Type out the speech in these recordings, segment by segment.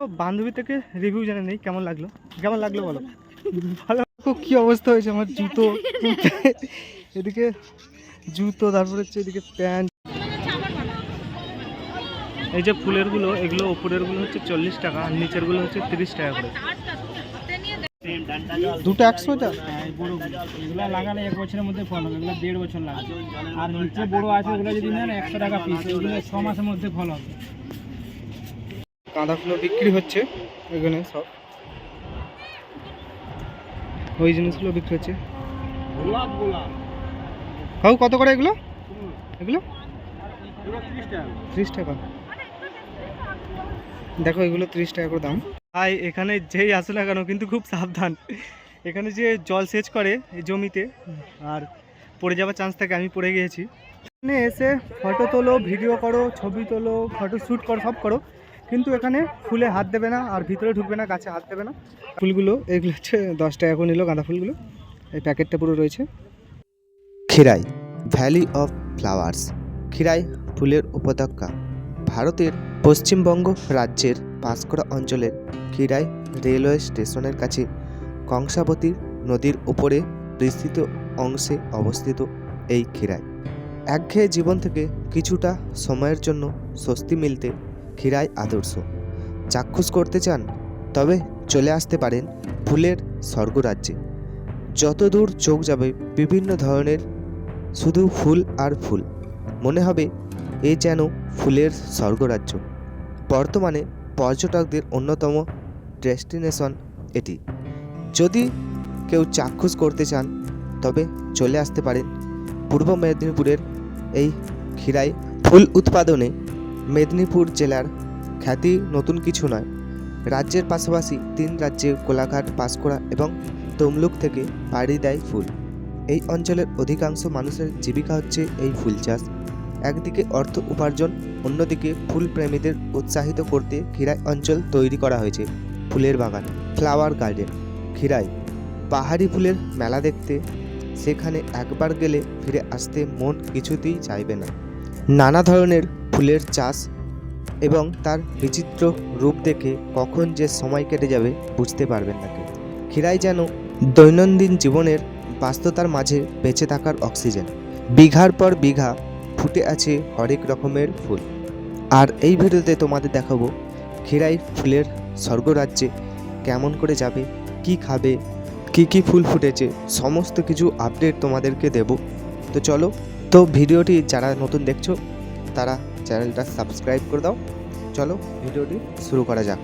তো বান্ধবী থেকে রিভিউ জানে নেই কেমন লাগল? কেমন লাগল বলো? ভালো কি অবস্থা হয়েছে আমার জুতো? এদিকে জুতো তারপরে হচ্ছে এদিকে প্যান্ট। এই যে ফুলেরগুলো এগুলো ওপরেরগুলো হচ্ছে চল্লিশ টাকা আর নিচেরগুলো হচ্ছে তিরিশ টাকা করে। দুটো একশো হ্যাঁ, এগুলো লাগালে এক বছরের মধ্যে ফল হবে এগুলো দেড় বছর লাগবে। আর নিচে বড় আছে ওগুলো যদি নেন একশো টাকা পিস এগুলো ছ মাসের মধ্যে ফল হবে। গাঁদা ফুলও বিক্রি হচ্ছে এখানে সব। ওই জিনিসগুলো বিক্রি হচ্ছে। কাউ কত করে এগুলো? এগুলো? ত্রিশ টাকা। দেখো, এগুলো ত্রিশ টাকা করে দাম। ভাই, এখানে যেই আসে না কেন, কিন্তু খুব সাবধান। এখানে যে জল সেচ করে জমিতে, আর পড়ে যাওয়ার চান্স থাকে, আমি পড়ে গিয়েছি। এখানে এসে ফটো তোলো ভিডিও করো, ছবি তোলো ফটো শ্যুট করো, সব করো। কিন্তু এখানে ফুলে হাত দেবে না আর ভিতরে ঢুকবে না, গাছে হাত দেবে না। ফুলগুলো, এগুলো হচ্ছে দশ টাকা করে নিল গাঁদা ফুলগুলো। এই প্যাকেটটা পুরো রয়েছে। Khirai valley of flowers Khirai ফুলের উপত্যকা। ভারতের পশ্চিমবঙ্গ রাজ্যের পাঁশকুড়া অঞ্চলের খিরাই রেলওয়ে স্টেশনের কাছে কংসাবতী নদীর উপরে বিস্তৃত অংশে অবস্থিত এই খিরাই। একঘেয়ে জীবন থেকে কিছুটা সময়ের জন্য স্বস্তি মিলতে খিরাই আদর্শ। চাক্ষুষ করতে চান, তবে চলে আসতে পারেন ফুলের স্বর্গরাজ্যে। যত দূর চোখ যাবে বিভিন্ন ধরনের, শুধু ফুল আর ফুল। মনে হবে এ যেন ফুলের স্বর্গরাজ্য। বর্তমানে পর্যটকদের অন্যতম ডেস্টিনেশন এটি। যদি কেউ চাক্ষুষ করতে চান, তবে চলে আসতে পারেন। পূর্ব মেদিনীপুরের এই খিরাই ফুল উৎপাদনে মেদিনীপুর জেলার খ্যাতি নতুন কিছু নয়। রাজ্যের পাশাপাশি তিন রাজ্যে কোলাঘাট পাঁশকুড়া এবং তমলুক থেকে পাড়ি দেয় ফুল। এই অঞ্চলের অধিকাংশ মানুষের জীবিকা হচ্ছে এই ফুল চাষ। একদিকে অর্থ উপার্জন, অন্যদিকে ফুল প্রেমীদের উৎসাহিত করতে খিরাই অঞ্চল তৈরি করা হয়েছে, ফুলের বাগান, ফ্লাওয়ার গার্ডেন খিরাই পাহাড়ি ফুলের মেলা দেখতে, সেখানে একবার গেলে ফিরে আসতে মন কিছুতেই চাইবে না। নানা ধরনের ফুলের চাষ এবং তার বিচিত্র রূপ দেখে কখন যে সময় কেটে যাবে বুঝতে পারবেন না কেউ। খিরাই যেন দৈনন্দিন জীবনের ব্যস্ততার মাঝে বেঁচে থাকার অক্সিজেন। বিঘার পর বিঘা ফুটে আছে হরেক রকমের ফুল। আর এই ভিডিওতে তোমাদের দেখাবো খিরাই ফুলের স্বর্গরাজ্যে কেমন করে যাবে, কি খাবে, কি কি ফুল ফুটেছে, সমস্ত কিছু আপডেট তোমাদেরকে দেব। তো চলো, তো ভিডিওটি যারা নতুন দেখছ, তারা চ্যানেলটা সাবস্ক্রাইব করে দাও। চলো, ভিডিওটি শুরু করা যাক।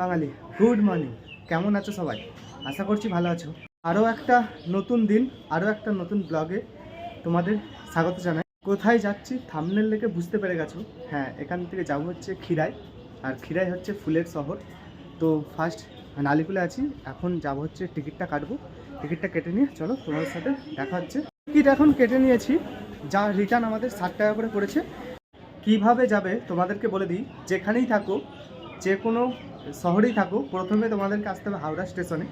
বাঙালি। গুড মর্নিং কেমন আছো সবাই? আশা করছি ভালো আছো। আরও একটা নতুন দিন, আরও একটা নতুন ব্লগে তোমাদের স্বাগত জানাই। কোথায় যাচ্ছি থামনেল দেখে বুঝতে পেরে গেছো? হ্যাঁ এখান থেকে যাব হচ্ছে খিরাই। আর খিরাই হচ্ছে ফুলের শহর। তো ফার্স্ট নালিকুলে আছি। এখন যাব হচ্ছে টিকিটটা কাটবো। টিকিটটা কেটে নিয়ে চলো তোমাদের সাথে দেখা হচ্ছে। টিকিট এখন কেটে নিয়েছি, যা রিটার্ন আমাদের ষাট টাকা করে পড়েছে। কীভাবে যাবে তোমাদেরকে বলে দিই, যেখানেই থাকো, যে কোনো শহরেই থাকো, প্রথমে তোমাদেরকে আসতে হবে হাওড়া স্টেশনে।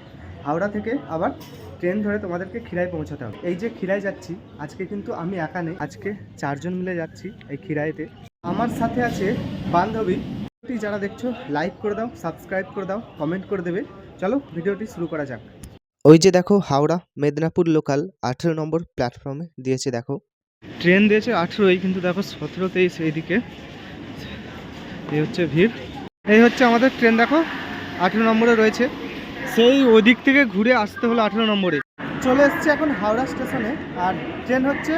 হাওড়া থেকে আবার ট্রেন ধরে তোমাদেরকে খিরাই পৌঁছাতে হবে। এই যে খিরাই যাচ্ছি, আজকে কিন্তু আমি একা নেই, আজকে চারজন মিলে যাচ্ছি এই খিরাইতে। আমার সাথে আছে বান্ধবী, যারা দেখছ লাইক করে দাও সাবস্ক্রাইব করে দাও কমেন্ট করে দেবে। চলো, ভিডিওটি শুরু করা যাক। ওই যে দেখো হাওড়া মেদিনীপুর লোকাল আঠেরো নম্বর প্ল্যাটফর্মে দিয়েছে দেখো। ট্রেন দিয়েছে আঠেরোই, কিন্তু দেখো সতেরো, তেইশ এইদিকে। এই হচ্ছে ভিড়। এই হচ্ছে আমাদের ট্রেন দেখো, আঠেরো নম্বরে রয়েছে। সেই ওদিক থেকে ঘুরে আসতে হলো আঠেরো নম্বরে। চলে এসছে এখন হাওড়া স্টেশনে আর ট্রেন হচ্ছে,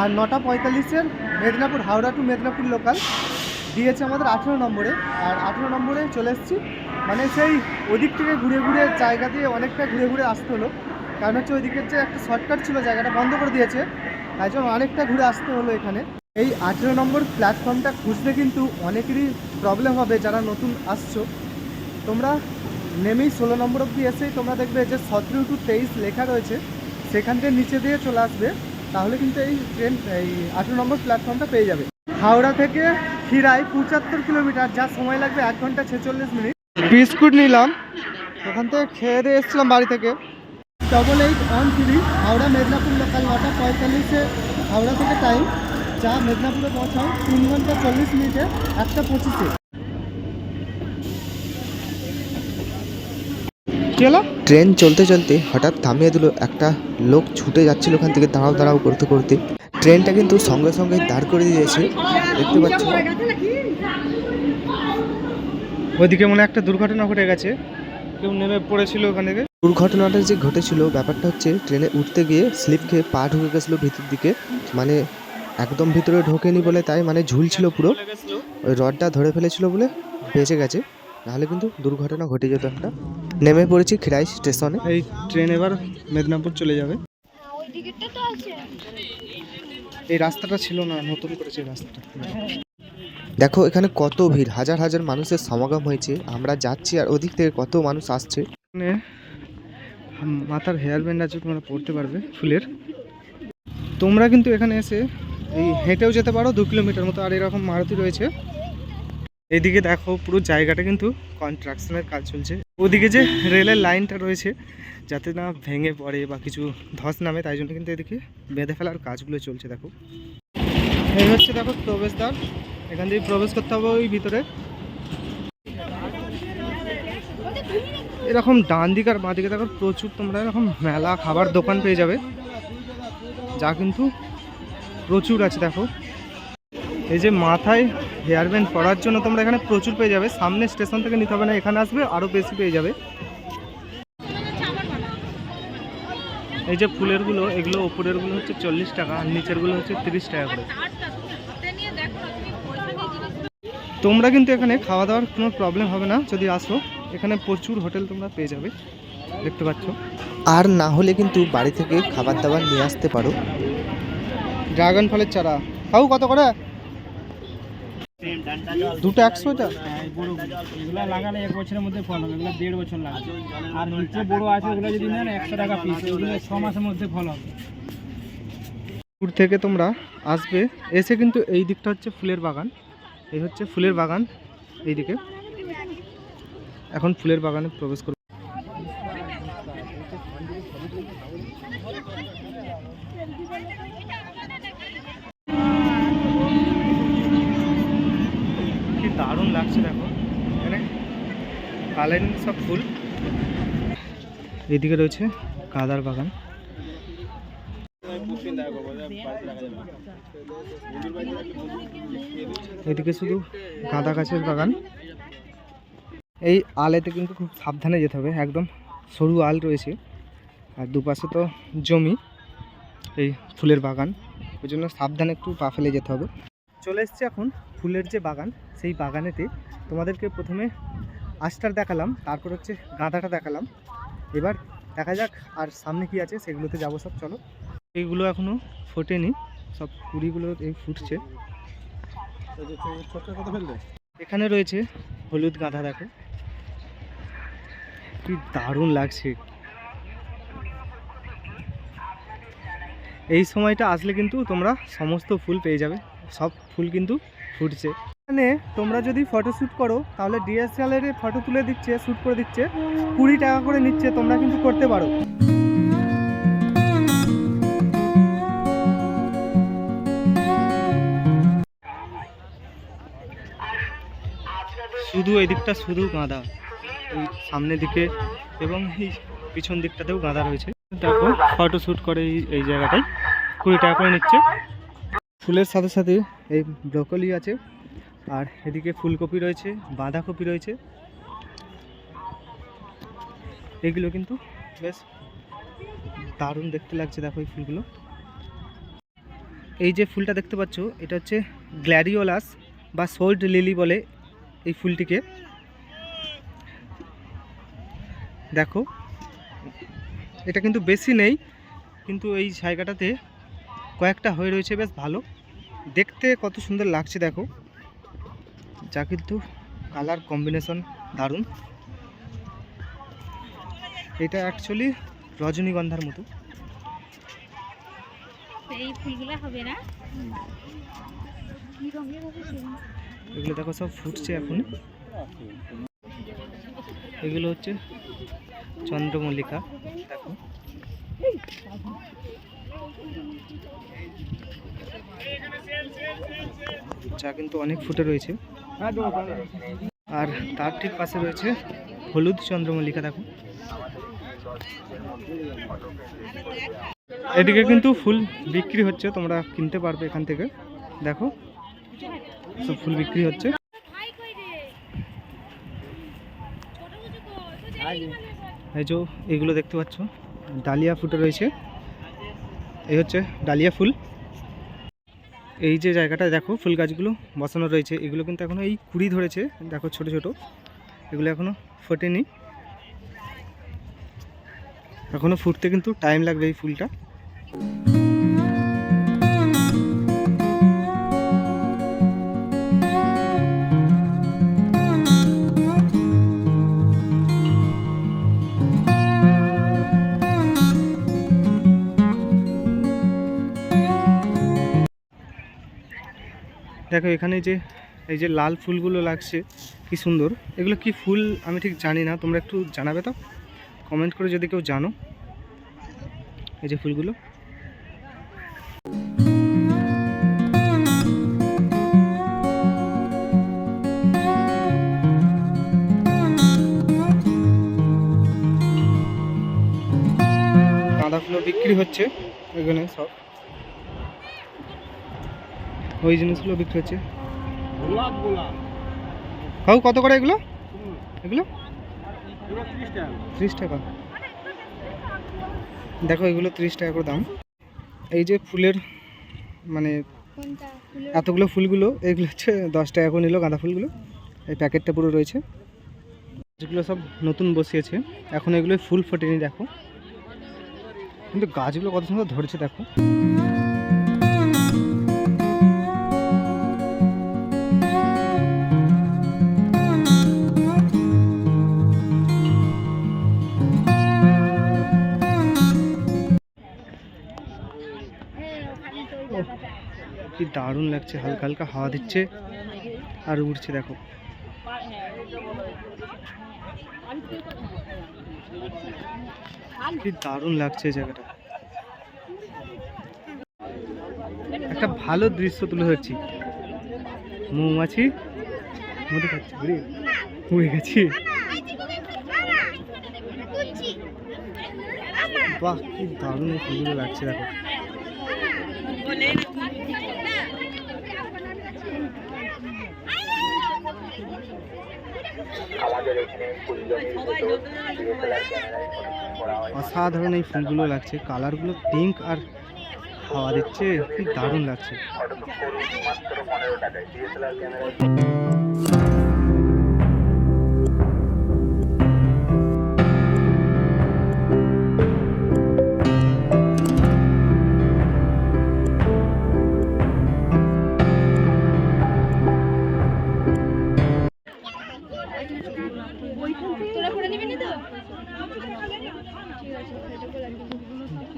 আর নটা পঁয়তাল্লিশের মেদিনীপুর, হাওড়া টু মেদিনীপুর লোকাল দিয়েছে আমাদের আঠেরো নম্বরে। আর আঠেরো নম্বরে চলে এসেছি মানে সেই ওদিক থেকে ঘুরে ঘুরে জায়গা দিয়ে অনেকটা ঘুরে ঘুরে আসতে হলো। কারণ হচ্ছে ওইদিকের যে একটা শর্টকাট ছিল, জায়গাটা বন্ধ করে দিয়েছে। তাই জন্য অনেকটা ঘুরে আসতে হলো এখানে। এই আঠেরো নম্বর প্ল্যাটফর্মটা খুঁজতে কিন্তু অনেকেরই প্রবলেম হবে যারা নতুন আসছো। তোমরা নেমেই ষোলো নম্বর অব্দি এসেই তোমরা দেখবে যে সতেরো টু তেইশ লেখা রয়েছে, সেখান থেকে নিচে দিয়ে চলে আসবে। তাহলে কিন্তু এই ট্রেন এই আঠেরো নম্বর প্ল্যাটফর্মটা পেয়ে যাবে। হাওড়া থেকে খিরাই পঁচাত্তর কিলোমিটার, যা সময় লাগবে এক ঘণ্টা ছেচল্লিশ মিনিট। বিস্কুট নিলাম। ওখান থেকে খেয়ে দিয়ে এসেছিলাম বাড়ি থেকে। Double eight one three Howrah Medinipur local নটা পঁয়তাল্লিশে হাওড়া থেকে টাইম যা মেদিনীপুরে পৌঁছায় তিন ঘণ্টা চল্লিশ মিনিটে একটা পঁচিশে। ট্রেন চলতে চলতে হঠাৎ থামিয়ে দিল একটা লোক ছুটে যাচ্ছিল ওখান থেকে দাঁড়াও দাঁড়াও করতে করতে। ট্রেনটা কিন্তু সঙ্গে সঙ্গে দাঁড় করে দিয়েছে। দেখতে পাচ্ছ? ওইদিকে মনে হয় একটা দুর্ঘটনা ঘটে গেছে। কেউ নেমে পড়েছিল ওখানে দুর্ঘটনাটা যে ঘটেছিল ব্যাপারটা হচ্ছে ট্রেনে উঠতে গিয়ে স্লিপ খেয়ে পা ঢুকে গেছিল ভিতর দিকে। মানে একদম ভিতরে ঢোকেনি বলে তাই মানে ঝুলছিল পুরো। ওই রডটা ধরে ফেলেছিল বলে বেঁচে গেছে। নাহলে কিন্তু দুর্ঘটনা ঘটে যেত একটা। নেমে পড়েছি খিরাই স্টেশনে। এই ট্রেন এবার মেদিনীপুর চলে যাবে। এই রাস্তাটা ছিল না নতুন করেছে রাস্তাটা। দেখো, এখানে কত ভিড়। হাজার হাজার মানুষের সমাগম হয়েছে। আমরা যাচ্ছি আর ওদিক থেকে কত মানুষ আসছে। মাথার হেয়ার ব্যান্ড আছে, তোমরা পড়তে পারবে ফুলের। তোমরা কিন্তু এখানে এসে এই হেঁটেও যেতে পারো দু কিলোমিটার মতো, আর এরকম মারুতি রয়েছে। এইদিকে দেখো, পুরো জায়গাটা কিন্তু কনস্ট্রাকশনের কাজ চলছে। ওদিকে যে রেলের লাইনটা রয়েছে, যাতে না ভেঙে পড়ে বা কিছু ধস নামে, তাই জন্য কিন্তু এদিকে বেঁধে ফেলার কাজগুলো চলছে, দেখো। এই হচ্ছে, দেখো, প্রবেশদ্বার। এখান থেকে প্রবেশ করতে হবে ওই ভিতরে। এরকম ডান দিক আর বাঁ দিকে দেখো প্রচুর তোমরা এরকম মেলা খাবার দোকান পেয়ে যাবে, যা কিন্তু প্রচুর আছে দেখো। এই যে মাথায় হেয়ার ব্যান্ড পরার জন্য তোমরা এখানে প্রচুর পেয়ে যাবে, সামনে স্টেশন থেকে নিতে হবে না, এখানে আসবে আরও বেশি পেয়ে যাবে। এই যে ফুলেরগুলো, এগুলো ওপরেরগুলো হচ্ছে চল্লিশ টাকা আর নিচেরগুলো হচ্ছে তিরিশ টাকা করে। তোমরা কিন্তু এখানে খাওয়া দাওয়ার কোনো প্রবলেম হবে না যদি আসো। এখানে প্রচুর হোটেল তোমরা পেয়ে যাবে। দেখতে পাচ্ছ। আর না হলে কিন্তু বাড়ি থেকে খাবার দাবার নিয়ে আসতে পারো। ড্রাগন ফলের চারা। খাও কত করে? দুটো একশো এটা? এই বড়গুলো এগুলো লাগালে এক বছরের মধ্যে ফল হবে এগুলো দেড় বছর লাগবে। আর নিচে বড় আছে ওগুলো যদি নেন একশো টাকা পিস ওগুলো ছ মাসের মধ্যে ফল হবে। দূর থেকে তোমরা আসবে। এসে কিন্তু এই দিকটা হচ্ছে ফুলের বাগান। এই হচ্ছে ফুলের বাগান এইদিকে। এখন ফুলের বাগানে প্রবেশ করব। কি দারুণ লাগছে দেখো। এখানে কালারিং সব ফুল। এইদিকে রয়েছে কাদার বাগান। এদিকে শুধু গাঁদা গাছের বাগান। এই আলেতে কিন্তু খুব সাবধানে যেতে হবে, একদম সরু আল রয়েছে। আর দুপাশে তো জমি, এই ফুলের বাগান। ওই জন্য সাবধানে একটু পা ফেলে যেতে হবে। চলে এসছে এখন ফুলের যে বাগান, সেই বাগানেতে। তোমাদেরকে প্রথমে আস্টার দেখালাম, তারপর হচ্ছে গাঁদাটা দেখালাম। এবার দেখা যাক আর সামনে কি আছে, সেগুলোতে যাব সব, চলো। এইগুলো এখনও ফোটেনি, সব কুড়িগুলো এই ফুটছে। এখানে রয়েছে হলুদ গাঁদা দেখো। কি দারুণ লাগছে। এই সময়টা আসলে কিন্তু তোমরা সমস্ত ফুল পেয়ে যাবে। সব ফুল কিন্তু ফুটছে। এখানে তোমরা যদি ফটো শ্যুট করো, তাহলে ডিএসএলআর ফটো তুলে দিচ্ছে শ্যুট করে দিচ্ছে। কুড়ি টাকা করে নিচ্ছে, তোমরা কিন্তু করতে পারো। শুধু এই দিকটা শুধু গাঁদা। এই সামনের দিকে এবং এই পিছন দিকটাতেও গাঁদা রয়েছে। দেখো ফটো শ্যুট করে এই জায়গাটায়। কুড়ি টাকা করে নিচ্ছে। ফুলের সাথে সাথে এই ব্রকলি আছে। আর এদিকে ফুলকপি রয়েছে, বাঁধাকপি রয়েছে। এগুলো কিন্তু বেশ দারুণ দেখতে লাগছে, দেখো এই ফুলগুলো। এই যে ফুলটা দেখতে পাচ্ছ, এটা হচ্ছে গ্ল্যাডিওলাস বা সোল্ড লিলি বলে এই ফুলটিকে। দেখো, এটা কিন্তু বেশি নেই, কিন্তু এই জায়গাটাতে কয়েকটা হয়ে রয়েছে, বেশ ভালো। দেখতে কত সুন্দর লাগছে, দেখো। যা কিন্তু কালার কম্বিনেশন দারুণ। এটা অ্যাকচুয়ালি রজনীগন্ধার মতো। এই ফুলগুলো হবে না? কি রঙের হবে? এগুলো দেখো সব ফুটছে এখন। এগুলো হচ্ছে চন্দ্রমল্লিকা, দেখো। যা কিন্তু অনেক ফুটে রয়েছে। আর তার ঠিক পাশে রয়েছে হলুদ চন্দ্রমল্লিকা, দেখো। এদিকে কিন্তু ফুল বিক্রি হচ্ছে, তোমরা কিনতে পারবে এখান থেকে, দেখো। সব ফুল বিক্রি হচ্ছে। এই যে এইগুলো দেখতে পাচ্ছ, ডালিয়া ফুটে রয়েছে। এই হচ্ছে ডালিয়া ফুল। এই যে জায়গাটা দেখো, ফুল গাছগুলো বসানো রয়েছে। এগুলো কিন্তু এখনও এই কুড়ি ধরেছে, দেখো ছোট ছোট। এগুলো এখনও ফোটেনি। এখনও ফুটতে কিন্তু টাইম লাগবে এই ফুলটা। দেখো এখানে যে, এই যে লাল ফুলগুলো লাগছে, কি সুন্দর। এগুলো কি ফুল আমি ঠিক জানি না, তোমরা একটু জানাবে তো? কমেন্ট করে যদি কেউ জানো, এই যে ফুলগুলো। গাঁদা ফুলও বিক্রি হচ্ছে, এখানে সব। ওই জিনিসগুলো বিক্রি হচ্ছে। কাউ কত করে এগুলো? এগুলো? ত্রিশ টাকা। দেখো এগুলো ত্রিশ টাকা করে দাম। এই যে ফুলের মানে এতগুলো ফুলগুলো এগুলো হচ্ছে দশ টাকা করে নিল গাঁদা ফুলগুলো। এই প্যাকেটটা পুরো রয়েছে। যেগুলো সব নতুন বসিয়েছে। এখন এগুলো ফুল ফোটেনি দেখো। কিন্তু গাছগুলো কত সুন্দর ধরেছে দেখো। দারুণ লাগছে, হালকা হালকা হাওয়া দিচ্ছে আর উড়ছে, দেখো। কি দারুণ লাগছে জায়গাটা। একটা ভালো দৃশ্য তুলে ধরছি। মৌমাছি মধু খাচ্ছে উড়ে গেছি। বাহ, কি দারুণ ফুলগুলো লাগছে, দেখো। অসাধারণ এই ফুলগুলো লাগছে। কালারগুলো পিঙ্ক আর হাওয়া দিচ্ছে কি দারুণ লাগছে।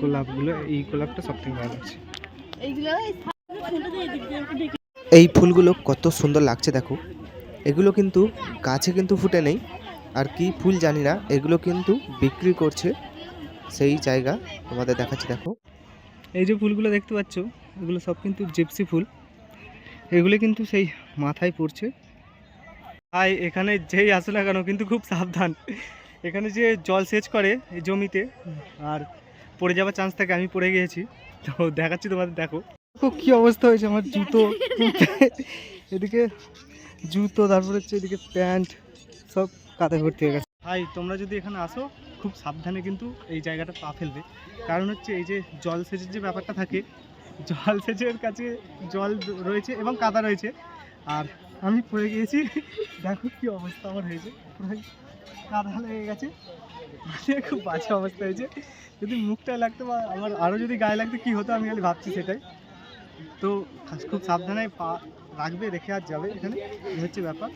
গোলাপগুলো এই গোলাপটা সব থেকে ভালো লাগছে। এই ফুলগুলো কত সুন্দর লাগছে দেখো। এগুলো কিন্তু গাছে কিন্তু ফুটে নেই। আর কি ফুল জানি না এগুলো কিন্তু বিক্রি করছে। সেই জায়গা তোমাদের দেখাচ্ছি দেখো। এই যে ফুলগুলো দেখতে পাচ্ছ এগুলো সব কিন্তু জিপসি ফুল। এগুলো কিন্তু সেই মাথায় পড়ছে। আর এখানে যেই আসে না কেন, কিন্তু খুব সাবধান। এখানে যে জল সেচ করে এই জমিতে, আর পড়ে যাওয়ার চান্স থাকে, আমি পড়ে গিয়েছি। তো দেখাচ্ছি তোমাদের, দেখো। কি অবস্থা হয়েছে, আমার জুতো এদিকে জুতো, তারপরে হচ্ছে এদিকে প্যান্ট, সব কাদা ভর্তি হয়ে গেছে। ভাই, তোমরা যদি এখানে আসো, খুব সাবধানে কিন্তু এই জায়গাটা পা ফেলবে। কারণ হচ্ছে এই যে জল সেচের যে ব্যাপারটা থাকে, জল সেচের কাছে জল রয়েছে এবং কাদা রয়েছে। আর আমি পড়ে গিয়েছি। দেখো কি অবস্থা আমার হয়েছে। কাদা লেগে গেছে। মানে খুব বাজে অবস্থা হয়েছে। যদি মুখটা লাগতো বা আমার আরও যদি গায়ে লাগতো কী হতো আমি খালি ভাবছি সেটাই। তো খুব সাবধানে পা রাখবে রেখে আর যাবে এখানে। এই হচ্ছে ব্যাপার।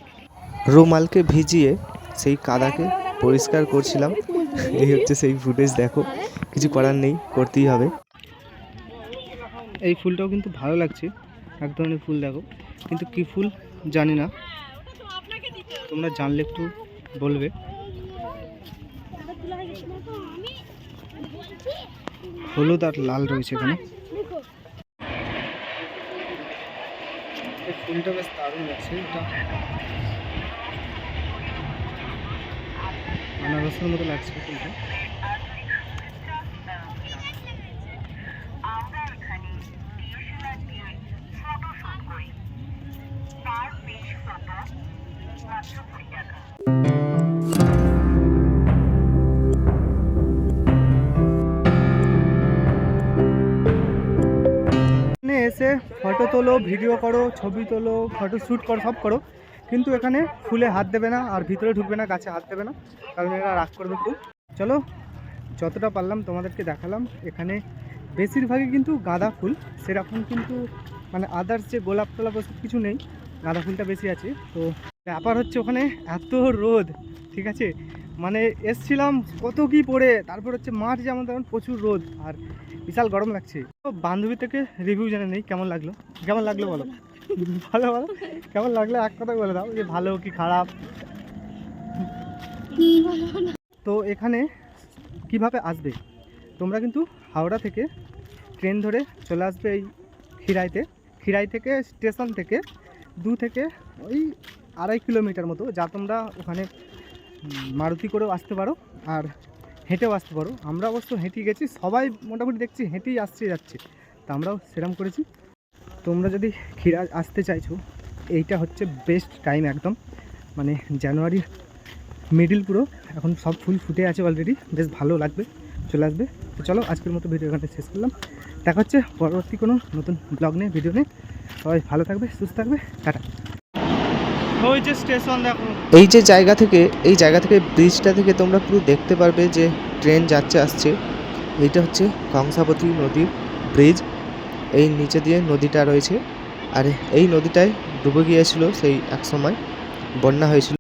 রুমালকে ভিজিয়ে সেই কাদাকে পরিষ্কার করছিলাম। এই হচ্ছে সেই ফুটেজ দেখো। কিছু করার নেই করতেই হবে। এই ফুলটাও কিন্তু ভালো লাগছে। এক ধরনের ফুল দেখো। কিন্তু কি ফুল? জানি না। তোমরা জানলে একটু বলবে। হলুদ আর লাল রয়েছে এখানে। ফুলটা বেশ দারুণ লাগছে, এটা আনারসের মতো লাগছে ফুলটা। এসে ফটো তোলো ভিডিও করো, ছবি তোলো ফটো শ্যুট করো, সব করো। কিন্তু এখানে ফুলে হাত দেবে না আর ভিতরে ঢুকবে না, গাছে হাত দেবে না। কারণ এরা রাগ করবে খুব। চলো, যতটা পারলাম তোমাদেরকে দেখালাম। এখানে বেশিরভাগই কিন্তু গাঁদা ফুল। সেরকম কিন্তু মানে আদার্স যে গোলাপ টোলাপ ওসব কিছু নেই। গাঁদা ফুলটা বেশি আছে। তো ব্যাপার হচ্ছে ওখানে এত রোদ, ঠিক আছে? মানে এসছিলাম কত কি পরে, তারপর হচ্ছে মাঠ যেমন তেমন প্রচুর রোদ আর বিশাল গরম লাগছে। তো বান্ধবী থেকে রিভিউ জেনে নেই কেমন লাগল। কেমন লাগল বলো? ভালো ভালো? কেমন লাগল? এক কথা বলে দাও যে ভালো কি খারাপ? তো এখানে কীভাবে আসবে? তোমরা কিন্তু হাওড়া থেকে ট্রেন ধরে চলে আসবে এই খিরাইতে। খিরাই থেকে স্টেশন থেকে দু থেকে ওই আড়াই কিলোমিটার মতো, যা তোমরা ওখানে মারুতি করেও আসতে পারো আর হেঁটেও আসতে পারো। আমরা অবশ্য হেঁটে গেছি, সবাই মোটামুটি দেখছি হেঁটেই আসছে যাচ্ছে। তা আমরাও সেরম করেছি। তোমরা যদি ক্ষীরা আসতে চাইছো, এইটা হচ্ছে বেস্ট টাইম একদম। মানে জানুয়ারির মিডিল পুরো। এখন সব ফুল ফুটে আছে অলরেডি বেশ ভালো লাগবে, চলে আসবে। তো চলো, আজকের মতো ভিডিও এখানে শেষ করলাম। দেখা হচ্ছে পরবর্তী কোনো নতুন ব্লগ নিয়ে ভিডিও নিয়ে। সবাই ভালো থাকবে, সুস্থ থাকবে, টাটা। এই যে জায়গা থেকে, এই জায়গা থেকে ব্রিজটা থেকে তোমরা পুরো দেখতে পারবে যে ট্রেন যাচ্ছে, আসছে। এইটা হচ্ছে কংসাবতী নদীর ব্রিজ এই নিচে দিয়ে নদীটা রয়েছে। আর এই নদীটায় ডুবে গিয়েছিল সেই এক সময়। বন্যা হয়েছিল।